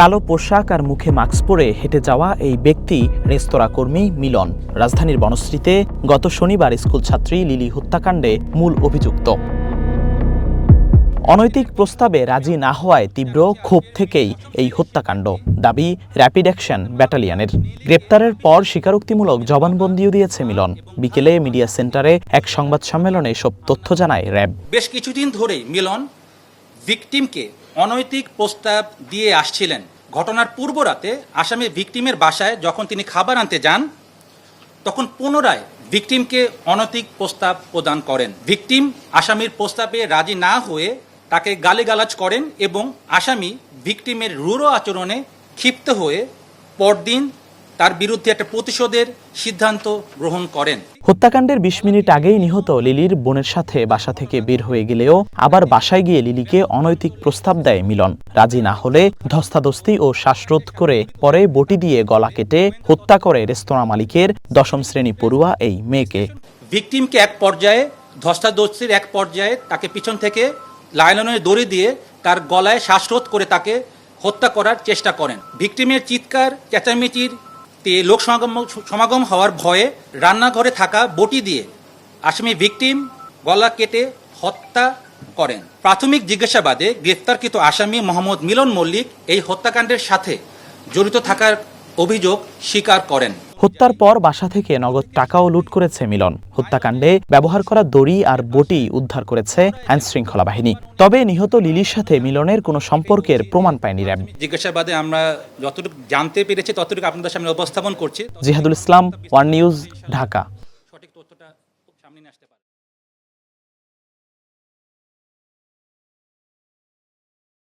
কালো পোশাক আর মুখে মাস্ক পরে হেঁটে যাওয়া এই ব্যক্তি রেস্তোরাঁ কর্মী মিলন। রাজধানীর বনশ্রীতে গত শনিবার স্কুল ছাত্রী লিলি হত্যাকাণ্ডে মূল অভিযুক্ত। অনৈতিক প্রস্তাবে রাজি না হওয়ায় তীব্র ক্ষোভ থেকেই এই হত্যাকাণ্ড। দাবি র্যাপিড অ্যাকশন ব্যাটালিয়ানের। গ্রেপ্তারের পর স্বীকারোক্তিমূলক জবানবন্দিও দিয়েছে মিলন। বিকেলে মিডিয়া সেন্টারে এক সংবাদ সম্মেলনে এসব তথ্য জানায় র্যাব। বেশ কিছুদিন ধরেই মিলন ভিকটিমকে অনৈতিক প্রস্তাব দিয়ে আসছিলেন। ঘটনার পূর্ব রাতে আসামি ভিকটিমের বাসায় যখন তিনি খাবার আনতে যান, তখন পুনরায় ভিকটিমকে অনৈতিক প্রস্তাব প্রদান করেন। ভিকটিম আসামির প্রস্তাবে রাজি না হয়ে তাকে গালিগালাজ করেন এবং আসামি ভিকটিমের রূঢ় আচরণে ক্ষিপ্ত হয়ে পরদিন তার বিরুদ্ধে একটা প্রতিশোধের সিদ্ধান্ত গ্রহণ করেন। হত্যাকাণ্ডের বিশ মিনিট আগেই নিহত লিলির বোনের সাথে বাসা থেকে বের হয়ে গেলেও আবার বাসায় গিয়ে লিলিকে অনৈতিক প্রস্তাব দেয় মিলন। রাজি না হলে ধস্তাধস্তি ও শ্বাসরোধ করে পরে বটি দিয়ে গলা কেটে হত্যা করে রেস্তোরাঁ মালিকের দশম শ্রেণি পড়ুয়া এই মেয়েকে। ভিকটিমকে এক পর্যায়ে ধস্তাধস্তির এক পর্যায়ে তাকে পিছন থেকে লাইলনের দড়ি দিয়ে তার গলায় শ্বাসরোধ করে তাকে হত্যা করার চেষ্টা করেন। ভিকটিমের চিৎকার চেঁচামেচির তে লোক সমাগম সমাগম হওয়ার ভয়ে রান্নাঘরে থাকা বটি দিয়ে আসামি ভিকটিম গলা কেটে হত্যা করেন। প্রাথমিক জিজ্ঞাসাবাদে গ্রেফতারকৃত আসামি মোহাম্মদ মিলন মল্লিক এই হত্যাকাণ্ডের সাথে জড়িত থাকার অভিযোগ স্বীকার করেন। হত্যার পর বাসা থেকে নগদ টাকাও লুট করেছে মিলন। হত্যাকাণ্ডে ব্যবহার করা দড়ি আর বটি উদ্ধার করেছে আইন শৃঙ্খলা বাহিনী। তবে নিহত লিলির সাথে মিলনের কোনো সম্পর্কের প্রমাণ পায়নি র্যাব। জিজ্ঞাসাবাদে আমরা যতটুকু জানতে পেরেছি ততটুকু আপনাদের সামনে উপস্থাপন করছি। Jihadul Islam one news Dhaka. সঠিক তথ্যটা সামনে আসতে পারে